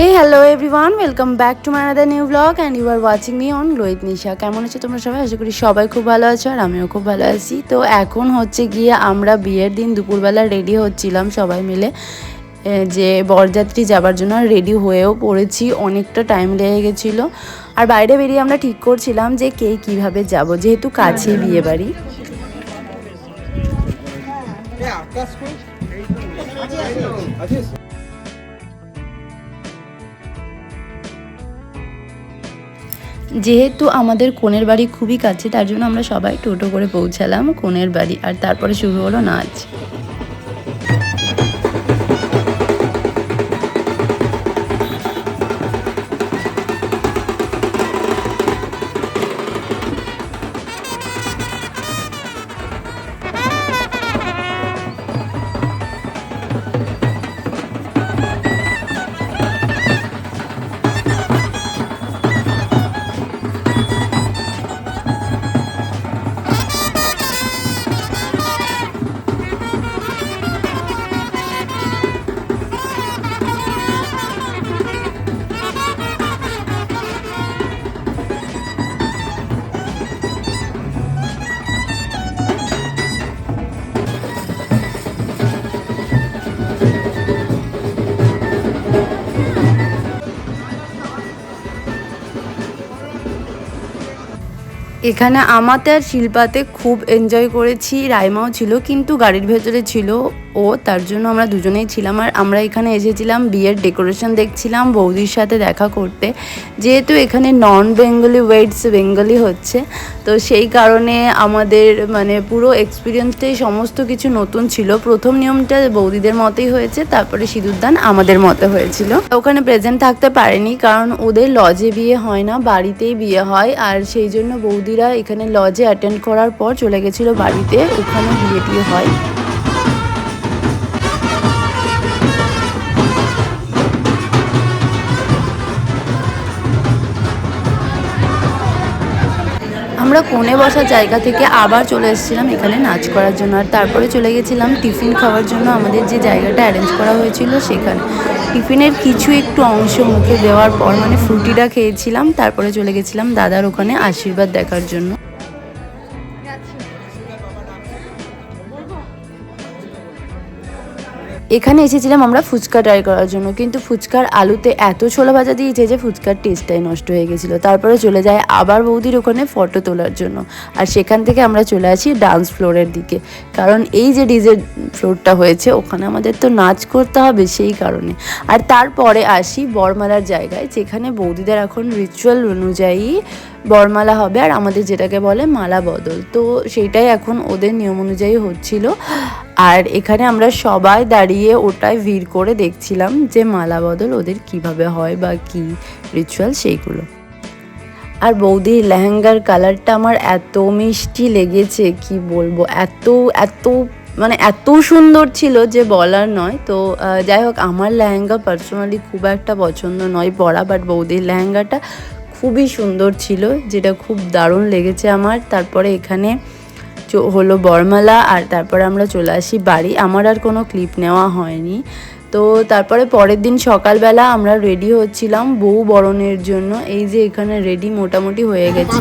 Hey hello everyone welcome back to my other new blog and you are watching me on Lohit Nisha কেমন আছো তোমরা সবাই আশা করি সবাই খুব ভালো আছো আর আমিও খুব ভালো আছি তো এখন হচ্ছে গিয়ে আমরা বিয়ের দিন দুপুরবেলা রেডি হচ্ছিলাম সবাই মিলে যে বরযাত্রী যাবার জন্য রেডি হয়েও পড়েছি অনেকটা টাইম লেগে গেছিল আর বাইরে বেরিয়ে আমরা ঠিক করছিলাম যে কে কীভাবে যাব যেহেতু কাছে বিয়ে বাড়ি যেহেতু আমাদের কোনের বাড়ি খুবই কাছে, তার জন্য আমরা সবাই টোটো করে পৌঁছালাম কোনের বাড়ি। আর তারপরে শুরু হলো নাচ। এখানে আমাতে আর শিল্পাতে খুব এনজয় করেছি রাইমাও ছিল কিন্তু গাড়ির ভেতরে ছিল ও, তার জন্য আমরা দুজনেই ছিলাম। আর আমরা এখানে এসেছিলাম, বিয়ের ডেকোরেশন দেখছিলাম, বৌদির সাথে দেখা করতে। যেহেতু এখানে নন বেঙ্গলি ওয়েডস বেঙ্গলি হচ্ছে, তো সেই কারণে আমাদের মানে পুরো এক্সপিরিয়েন্সটাই সমস্ত কিছু নতুন ছিল। প্রথম নিয়মটা বৌদিদের মতেই হয়েছে, তারপরে সিঁদুরদান আমাদের মতো হয়েছিল। ওখানে প্রেজেন্ট থাকতে পারেনি, কারণ ওদের লজে বিয়ে হয় না, বাড়িতেই বিয়ে হয়। আর সেই জন্য বৌদিরা এখানে লজে অ্যাটেন্ড করার পর চলে গেছিল বাড়িতে, ওখানে বিয়ে হয়। আমরা কোণে বসার জায়গা থেকে আবার চলে এসেছিলাম এখানে নাচ করার জন্য। আর তারপরে চলে গেছিলাম টিফিন খাওয়ার জন্য। আমাদের যে জায়গাটা অ্যারেঞ্জ করা হয়েছিল সেখানে। টিফিনের কিছু একটু অংশ মুখে দেওয়ার পর মানে ফ্রুটিটা খেয়েছিলাম। তারপরে চলে গেছিলাম দাদার ওখানে আশীর্বাদ দেখার জন্য। এখানে এসেছিলাম আমরা ফুচকা ট্রাই করার জন্য, কিন্তু ফুচকার আলুতে এত ছোলা ভাজা দিয়েছে যে ফুচকার টেস্টটাই নষ্ট হয়ে গেছিল। তারপরে চলে যায় আবার বৌদির ওখানে ফটো তোলার জন্য। আর সেখান থেকে আমরা চলে আসি ডান্স ফ্লোরের দিকে। কারণ এই যে ডিজে ফ্লোরটা হয়েছে, ওখানে আমাদের তো নাচ করতে হবে সেই কারণে। আর তারপরে আসি বরমালার জায়গায়, যেখানে বৌদিদের এখন রিচুয়াল অনুযায়ী বরমালা হবে আর আমাদের যেটাকে বলে মালা বদল। তো সেইটাই এখন ওদের নিয়ম অনুযায়ী হচ্ছিল। আর এখানে আমরা সবাই দাঁড়িয়ে ওটাই ভিড় করে দেখছিলাম যে মালা বদল ওদের কীভাবে হয় বা কি রিচুয়াল সেইগুলো। আর বৌদির লেহেঙ্গার কালারটা আমার এত মিষ্টি লেগেছে, কি বলব? এত এত মানে এত সুন্দর ছিল যে বলার নয়। তো যাই হোক, আমার লেহেঙ্গা পার্সোনালি খুব একটা পছন্দ নয় পরা বাট বৌদির লেহেঙ্গাটা খুবই সুন্দর ছিল, যেটা খুব দারুণ লেগেছে আমার। তারপরে এখানে হলো বরমালা, আর তারপরে আমরা চলে আসি বাড়ি। আমার আর কোনো ক্লিপ নেওয়া হয়নি। তো তারপরে পরের দিন সকালবেলা আমরা রেডি হচ্ছিলাম বউ বরণের জন্য। এই যে এখানে রেডি মোটামুটি হয়ে গেছে।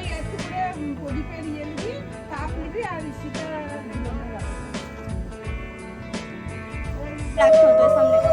ওই একটু করে প্রদীপের ইয়ে নিবি, তাপ নিবি আর সেটা ঝুলানো তো সামনে।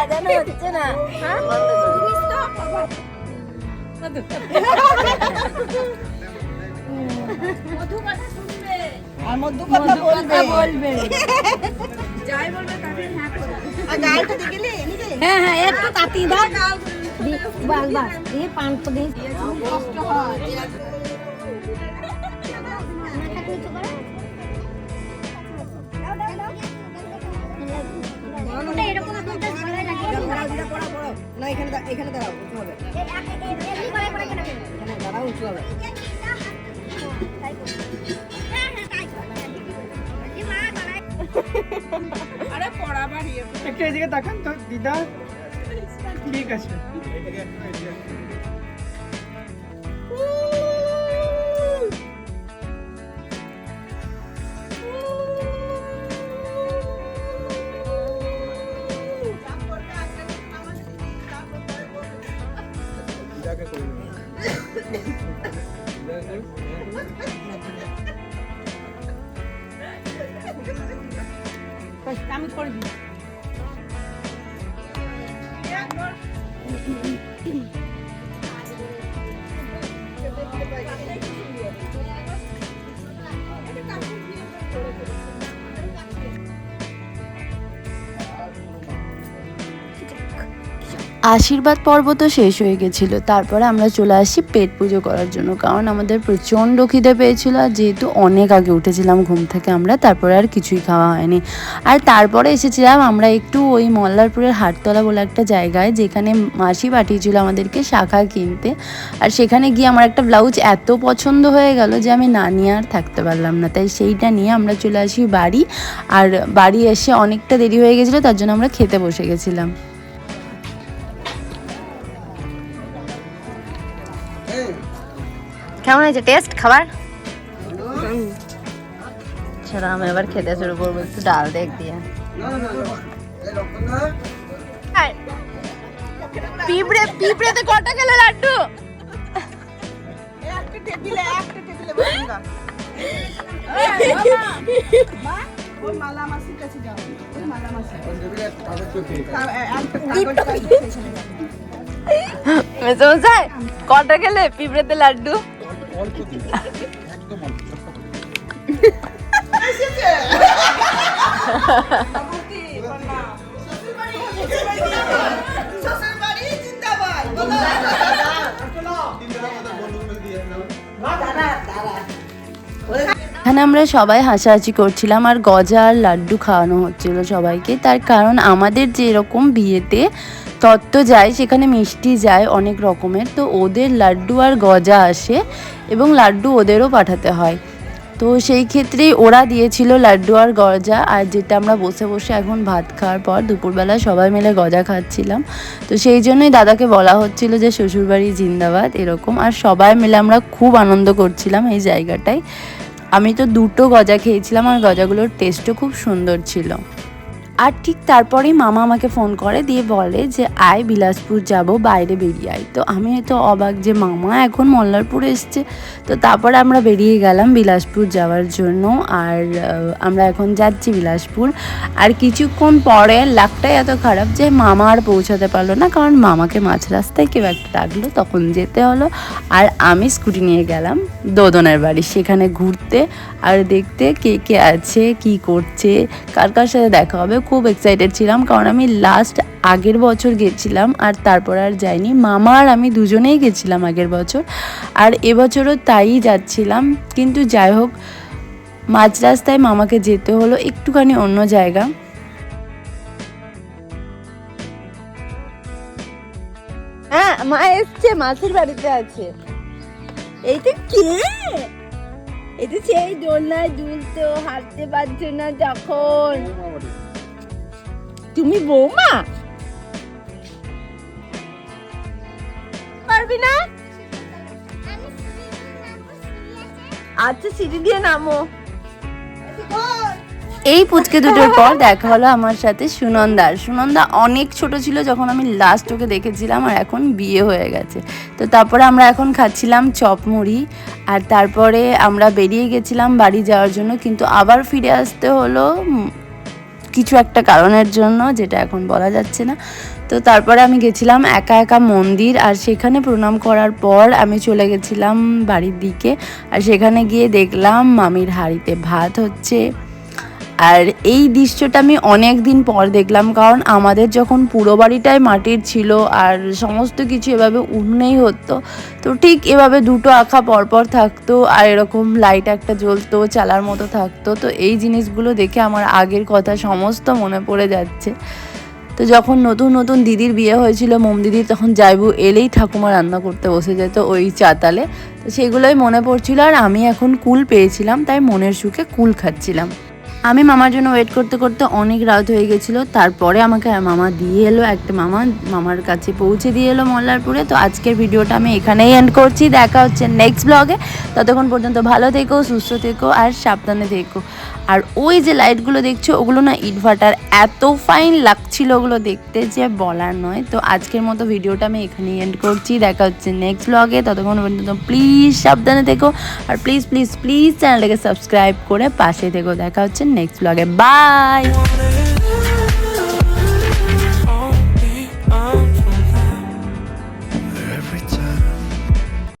আমাদের বাজানো হচ্ছে না হ্যাঁ বন্ধ করো আর মধ্যে কথা বলবে বলবে আর গালটা দিগিলি নিজে হ্যাঁ হ্যাঁ একটু তাতি দাও বাস বাস দিয়ে পান তো দিয়ে কষ্ট হয় এখানে এখানে দাঁড়াও উঁচু হবে। এখানে দাঁড়াও উঁচু হবে। আরে পড়াবার একটু এদিকে তাকান তো দিদা। ঠিক আছে। আশীর্বাদ পর্ব তো শেষ হয়ে গেছিল। তারপরে আমরা চলে আসি পেট পুজো করার জন্য, কারণ আমাদের প্রচণ্ড খিদে পেয়েছিল আর যেহেতু অনেক আগে উঠেছিলাম ঘুম থেকে, আমরা তারপরে আর কিছুই খাওয়া হয়নি। আর তারপরে এসেছিলাম আমরা একটু ওই মল্লারপুরের হাটতলা বলে একটা জায়গায়, যেখানে মাসি পাঠিয়েছিল আমাদেরকে শাখা কিনতে। আর সেখানে গিয়ে আমার একটা ব্লাউজ এত পছন্দ হয়ে গেল যে আমি না নিয়ে আর থাকতে পারলাম না। তাই সেইটা নিয়ে আমরা চলে আসি বাড়ি, আর বাড়ি এসে অনেকটা দেরি হয়ে গেছিল, তার জন্য আমরা খেতে বসে গেছিলাম। কেমন হয়েছে? টেস্ট খাবার? ছাড়া আমি এবার খেতে শুরু করব একটু ডাল দেখ দিয়ে। পিঁপড়ে পিঁপড়েতে কটা গেলে লাড্ডু? কটা গেলে পিঁপড়েতে লাড্ডু? শ্বশুরবাড়ি জিন্দাবাদ বলো। এখানে আমরা সবাই হাসাহাসি করছিলাম আর গজা আর লাড্ডু খাওয়ানো হচ্ছিল সবাইকে। তার কারণ আমাদের যেরকম বিয়েতে তত্ত্ব যায়, সেখানে মিষ্টি যায় অনেক রকমের, তো ওদের লাড্ডু আর গজা আসে। এবং লাড্ডু ওদেরও পাঠাতে হয়। তো সেই ক্ষেত্রেই ওরা দিয়েছিল লাড্ডু আর গজা, আর যেটা আমরা বসে বসে এখন ভাত খাওয়ার পর দুপুরবেলা সবাই মিলে গজা খাচ্ছিলাম। তো সেই জন্যই দাদাকে বলা হচ্ছিল যে, শ্বশুরবাড়ি জিন্দাবাদ, এরকম। আর সবাই মিলে আমরা খুব আনন্দ করছিলাম এই জায়গাটায়। আমি তো দুটো গজা খেয়েছিলাম, আর গজাগুলোর টেস্টও খুব সুন্দর ছিল। আর ঠিক তারপরেই মামা আমাকে ফোন করে, দিয়ে বলে যে, আয় বিলাসপুর যাব, বাইরে বেরিয়ে আয়। তো আমি তো অবাক যে মামা এখন মল্লারপুর এসছে। তো তারপরে আমরা বেরিয়ে গেলাম বিলাসপুর যাওয়ার জন্য, আর আমরা এখন যাচ্ছি বিলাসপুর। আর কিছুক্ষণ পরে লাকটাই এত খারাপ যে মামা আর পৌঁছাতে পারল না, কারণ মামাকে মাঝ রাস্তায় কেউ একটা ডাকলো, তখন যেতে হলো। আর আমি স্কুটি নিয়ে গেলাম দোদনের বাড়ি, সেখানে ঘুরতে আর দেখতে কে কে আছে, কি করছে, কার কার সাথে দেখা হবে খুব এক্সাইটেড ছিলাম কারণ আমি লাস্ট আগের বছর গেছিলাম আর তারপর আর যাইনি। মামা আর আমি দুজনেই গেছিলাম আগের বছর আর এবছরও তাই যাচ্ছিলাম। কিন্তু যাই হোক মাঝ রাস্তায় মামাকে যেতে হলো একটুখানি অন্য জায়গা। হ্যাঁ মা এসছে মাছের বাড়িতে আছে। এইটা কে? এটা সেই দোলনায় দুলতো হাঁটতে পারছ না যখন। তুমি বৌমা? পারবি না আচ্ছা সিঁড়ি দিয়ে নামো। এই পুচকে দুটোর পর দেখা হলো আমার সাথে সুনন্দার সুনন্দা অনেক ছোট ছিল যখন আমি লাস্ট ওকে দেখেছিলাম আর এখন বিয়ে হয়ে গেছে। তো তারপরে আমরা এখন খাচ্ছিলাম চপ মুড়ি আর তারপরে আমরা বেরিয়ে গেছিলাম বাড়ি যাওয়ার জন্য, কিন্তু আবার ফিরে আসতে হলো কিছু একটা কারণের জন্য, যেটা এখন বলা যাচ্ছে না। তো তারপরে আমি গেছিলাম একা একা মন্দির, আর সেখানে প্রণাম করার পর আমি চলে গেছিলাম বাড়ির দিকে। আর সেখানে গিয়ে দেখলাম মামির হাড়িতে ভাত হচ্ছে। আর এই দৃশ্যটা আমি অনেক দিন পর দেখলাম, কারণ আমাদের যখন পুরো বাড়িটাই মাটির ছিল আর সমস্ত কিছু এভাবে উনুনেই হতো, তো ঠিক এভাবে দুটো আঁকা পরপর থাকতো আর এরকম লাইট একটা জ্বলতো, চালার মতো থাকতো, তো এই জিনিসগুলো দেখে আমার আগের কথা সমস্ত মনে পড়ে যাচ্ছে। তো যখন নতুন নতুন দিদির বিয়ে হয়েছিল, মোম দিদির তখন যাইবু এলেই ঠাকুমা রান্না করতে বসে যেত ওই চাতালে, তো সেগুলোই মনে পড়ছিল আর আমি এখন কুল পেয়েছিলাম, তাই মনের সুখে কুল খাচ্ছিলাম। আমি মামার জন্য ওয়েট করতে করতে অনেক রাত হয়ে গেছিল, তারপরে আমাকে মামা দিয়ে এলো, একটা মামা মামার কাছে পৌঁছে দিয়ে এলো মল্লারপুরে। তো আজকের ভিডিওটা আমি এখানেই এন্ড করছি, দেখা হচ্ছে নেক্সট ব্লগে ততক্ষণ পর্যন্ত ভালো থেকো, সুস্থ থেকো আর সাবধানে থেকো। আর ওই যে লাইটগুলো দেখছ, ওগুলো না ইনভার্টার এত ফাইন লাগছিল ওগুলো দেখতে যে বলার নয়। তো আজকের মতো ভিডিওটা আমি এখানেই এন্ড করছি, দেখা হচ্ছে নেক্সট ব্লগে ততক্ষণ পর্যন্ত প্লিজ সাবধানে থেকো আর প্লিজ প্লিজ প্লিজ চ্যানেলটাকে সাবস্ক্রাইব করে পাশে থেকো। দেখা হচ্ছে নেক্সট ব্লগে। বাই!